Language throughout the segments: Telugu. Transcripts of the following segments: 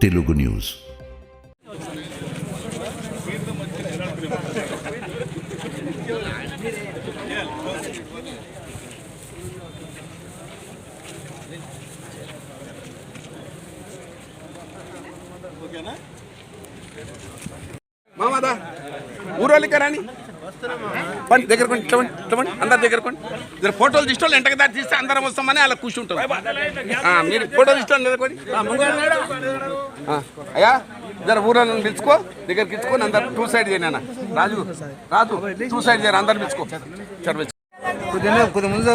तेलुगु न्यूज़ ಮಾಮದ ಊರಲ್ಲಿ ಕರಾಣಿ పండి దగ్గర కొండి ఇట్లా ఇట్లా పండి అందరి దగ్గర కొండి. జర ఫోటోలు తీసుకోవాలి ఎంటకి దారి తీస్తే అందరం వస్తామని అలా కూర్చుంటాం. ఆ, మీరు ఫోటోలు తీసుకోండి దగ్గర అయ్యా జర ఊరోళ్ళని పిలుచుకో దగ్గరికి ఇచ్చుకొని అందరు టూ సైడ్ చేయనా రాజు రాజు టూ సైడ్ చేయరు అందరు పిలుచుకో. సరే కొద్దిగా కొద్ది ముందు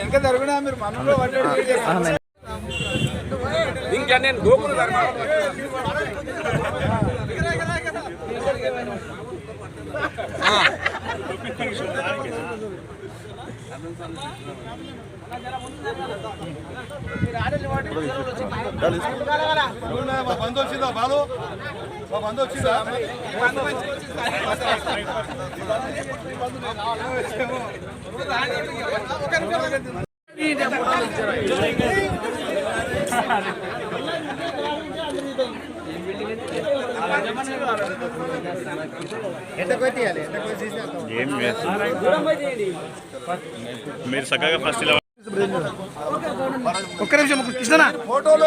ఇంకా జరుగునా మీరు మనలో ఇంకా నేను మా బంధు వచ్చిందా బాలు ఏం మీరు చక్కగా ఫస్ట్ ఇలా ఒక్క నిమిషం కృష్ణ ఫోటోలో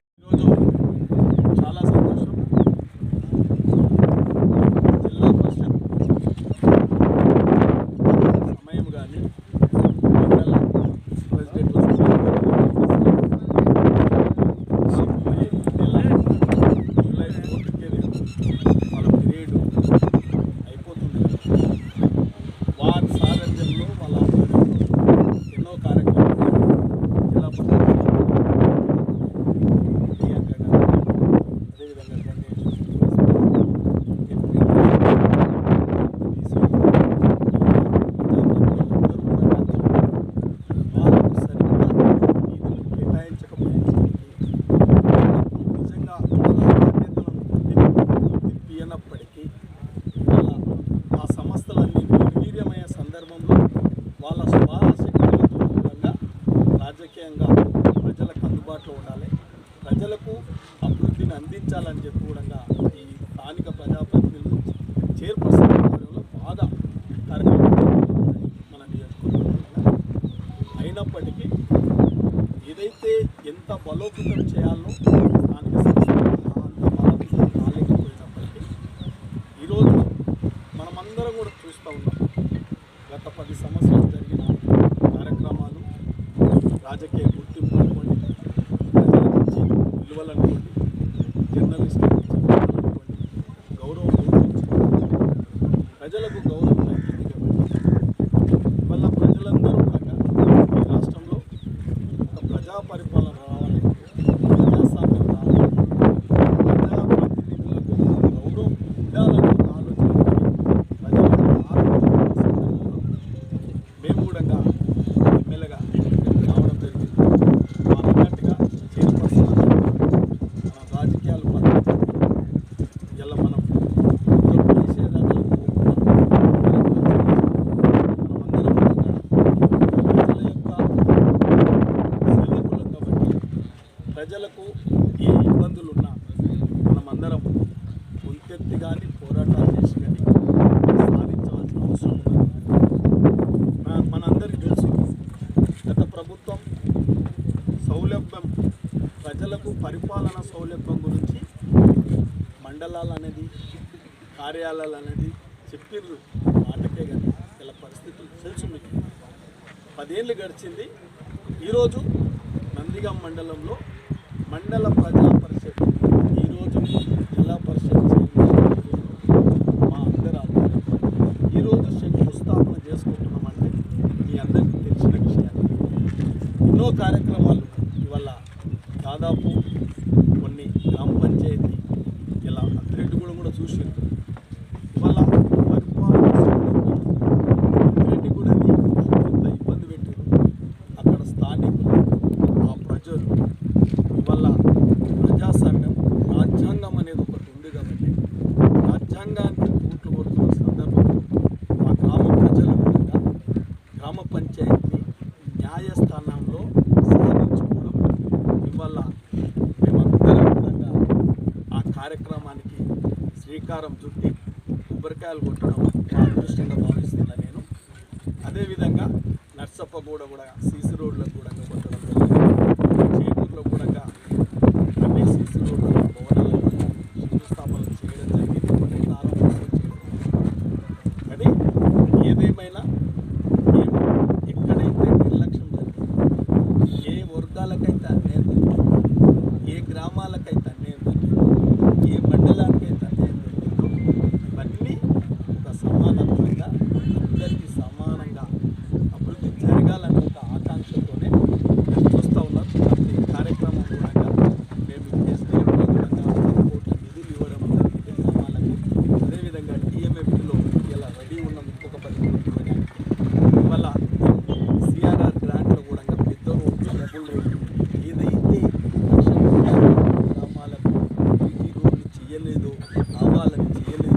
ఉండాలి. ప్రజలకు అభివృద్ధిని అందించాలని చెప్పి కూడా ఈ స్థానిక ప్రజాప్రతినిధులు చైర్పర్సన్ ఆధ్వర్యంలో బాగా కార్యక్రమాలు మన నియోజకవర్గంలో అయినప్పటికీ ఏదైతే ఎంత బలోపేతం చేయాలో స్థానిక సంస్థలు అంత బలోపేతం కాలేకపోయినప్పటికీ ఈరోజు మనమందరం కూడా చూస్తూ ఉన్నాం. గత పది సంవత్సరాలు జరిగిన కార్యక్రమాలు రాజకీయ కానీ పోరాటాలు చేసి కానీ సాధించవలసిన అవసరం మనందరికీ తెలుసు గత ప్రభుత్వం సౌలభ్యం ప్రజలకు పరిపాలన సౌలభ్యం గురించి మండలాలు అనేది కార్యాలయాలు అనేది చెప్పిర్రు. మాటకే కానీ ఇలా పరిస్థితులు తెలుసు మీకు. పదేళ్ళు గడిచింది. ఈరోజు నందిగాం మండలంలో మండల ప్రజా దాదాపు కొన్ని గ్రామ పంచాయతీ ఇలా అంతరెడ్డిగూడెం కూడా చూసి కారం చుట్టి కొబ్బరికాయలు కొట్టడం నా అదృష్టంగా భావిస్తున్నా నేను. అదేవిధంగా నర్సప్పగూడ కూడా సీసీ రోడ్లకు కూడా కొట్టడం చేయలేదు అవ్వాలని చేయలేదు